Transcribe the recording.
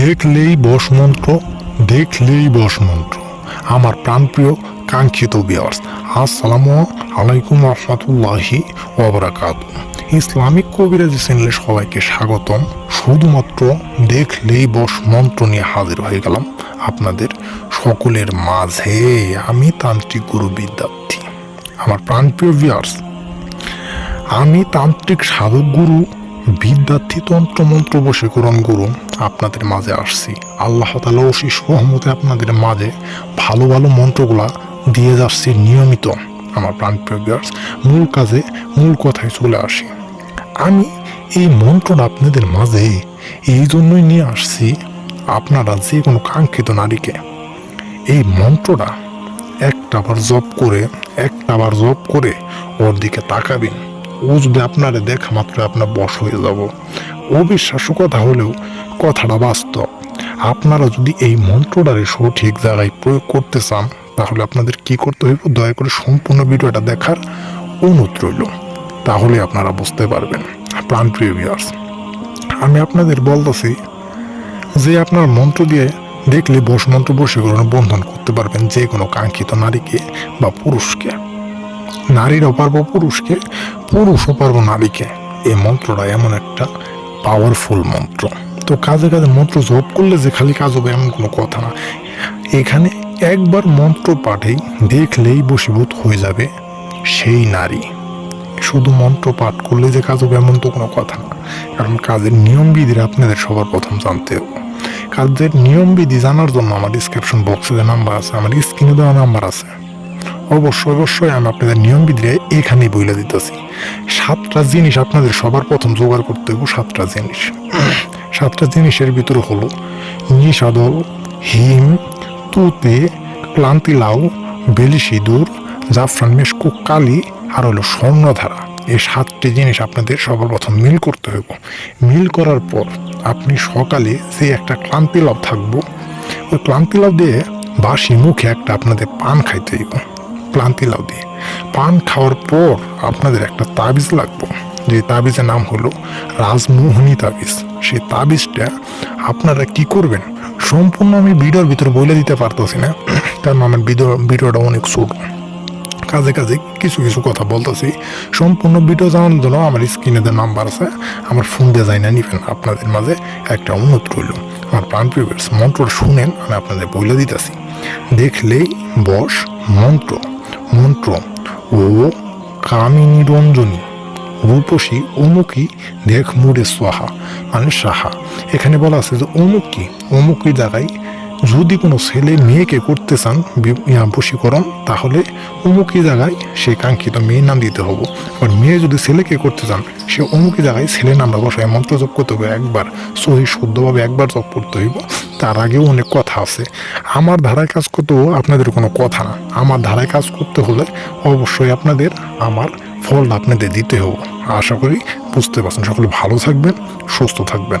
দেখলেই বস মন্ত্র, দেখলেই বস মন্ত্র। আমার প্রাণপ্রিয়, কাঙ্ক্ষিত বিয়ার্স আসসালামু আলাইকুম রহমতুল্লাহি ওবরাকাত ইসলামিক কবিরাজি চ্যানেলে সবাইকে স্বাগতম। শুধুমাত্র দেখলেই বস মন্ত্র নিয়ে হাজির হয়ে গেলাম আপনাদের সকলের মাঝে। আমি তান্ত্রিক গুরু বিদ্যার্থী আমার প্রাণপ্রিয় বিয়ার্স আমি তান্ত্রিক সাধক গুরু বিদ্যার্থী তন্ত্র মন্ত্র বশীকরণ গুরু আপনাদের মাঝে আসছি। আল্লাহ তালা অশিস রহমতে আপনাদের মাঝে ভালো ভালো মন্ত্রগুলা দিয়ে যাচ্ছি নিয়মিত। আমার প্রাণপ্রিয় মূল কাজে মূল কথায় চলে আসি। আমি এই মন্ত্রটা আপনাদের মাঝে এই জন্যই নিয়ে আসছি আপনারা যে কোনো কাঙ্ক্ষিত নারীকে। এই মন্ত্রটা একটা বার জপ করে একটা বার জপ করে ওর দিকে তাকাবেন। ও যদি আপনারা দেখা মাত্র আপনার বশ হয়ে যাব। অবিশ্বাস্য কথা হলেও কথাটা বাস্তব। আপনারা যদি এই মন্ত্রটারে সঠিক জায়গায় প্রয়োগ করতে চান, তাহলে আপনাদের কি করতে হইব? দয়া করে সম্পূর্ণ ভিডিওটা দেখার অনুরোধ রইল। তাহলে আপনারা বুঝতে পারবেন। প্রাণপ্রিয় ভিউয়ার্স আমি আপনাদের বলতেছি যে আপনার মন্ত্র দিয়ে দেখলে বস মন্ত্র বশীকরণ বন্ধন করতে পারবেন যে কোনো কাঙ্ক্ষিত নারীকে বা পুরুষকে। নারীরাও পারব পুরুষকে পুরুষও পারব নারীকে এই মন্ত্রটা এমন একটা পাওয়ারফুল মন্ত্র। তো কাজে কাজে মন্ত্র জপ করলে যে খালি কাজ হবে এমন কোনো কথা না। এখানে একবার মন্ত্র পাঠেই দেখলেই বশীভূত হয়ে যাবে সেই নারী। শুধু মন্ত্র পাঠ করলে যে কাজ হবে এমন তো কোনো কথা না। কারণ কাজের নিয়মবিধিরা আপনাদের সবার প্রথম জানতে হবে। কাজের নিয়মবিধি জানার জন্য আমার ডিসক্রিপশন বক্সে যে নাম্বার আছে, আমার স্ক্রিনে দেওয়া নাম্বার আছে। অবশ্যই অবশ্যই আমি আপনাদের নিয়মবিধিরা এখানেই বইলে দিতেছি। সাতটা জিনিস আপনাদের সবার প্রথম জোগাড় করতে হবে সাতটা জিনিস। সাতটা জিনিসের ভিতরে হলো নিষাদল হিম, তুতে, ক্লান্তি লাউ, বেলি সিঁদুর, জাফরান মেশকু, কালি, আর হলো স্বর্ণধারা। এই সাতটি জিনিস আপনাদের সবার প্রথম মিল করতে হইব। মিল করার পর আপনি সকালে যে একটা ক্লান্তি লাভ থাকব, ওই ক্লান্তি লাভ দিয়ে বাসি মুখে একটা আপনাদের পান খাইতে হইব। ক্লান্তি দিয়ে পান খাওয়ার পর আপনাদের একটা তাবিজ লাগবে। যে তাবিজের নাম হলো রাজমোহনী তাবিজ। সেই তাবিজটা আপনারা কি করবেন? সম্পূর্ণ আমি ভিডিওর ভিতরে বলে দিতে পারতেছি না। কারণ আমার ভিডিও, ভিডিওটা অনেক ছোট। কাজে কাজে কিছু কিছু কথা বলতেছি। সম্পূর্ণ ভিডিও জানার জন্য আমার স্ক্রিনে যে নাম্বার আছে, আমার ফোন দিয়ে যাই না নিবেন। আপনাদের মাঝে একটা অনুরোধ রইল। আমার প্রাণ প্রিভিয়ার্স মন্ত্রটা শুনেন, আমি আপনাদের বলে দিতেছি। দেখলেই বস মন্ত্র। মন্ত্র ও কামিনী রঞ্জনী রূপসী অমুকি দেখ মুড়ে সোহা মানে সাহা। এখানে বলা আছে যে অমুক কি? অমুকি জায়গায় যদি কোনো ছেলে মেয়েকে করতে চান বশীকরণ, তাহলে অমুকী জায়গায় সে কাঙ্ক্ষিত মেয়ের নাম দিতে হবে। আবার মেয়ে যদি ছেলেকে করতে চান, সে অমুকী জায়গায় ছেলের নামটা বসায় মন্ত্র জপ করতে হবে একবার, সহি শুদ্ধভাবে একবার জপ করতে হইব। তার আগেও অনেক কথা আছে। আমার ধারায় কাজ করতেও আপনাদের কোনো কথা না। আমার ধারায় কাজ করতে হলে অবশ্যই আপনাদের আমার ফলটা আপনাদের দিতে হবে। আশা করি বুঝতে পারছেন। সকলে ভালো থাকবেন, সুস্থ থাকবেন।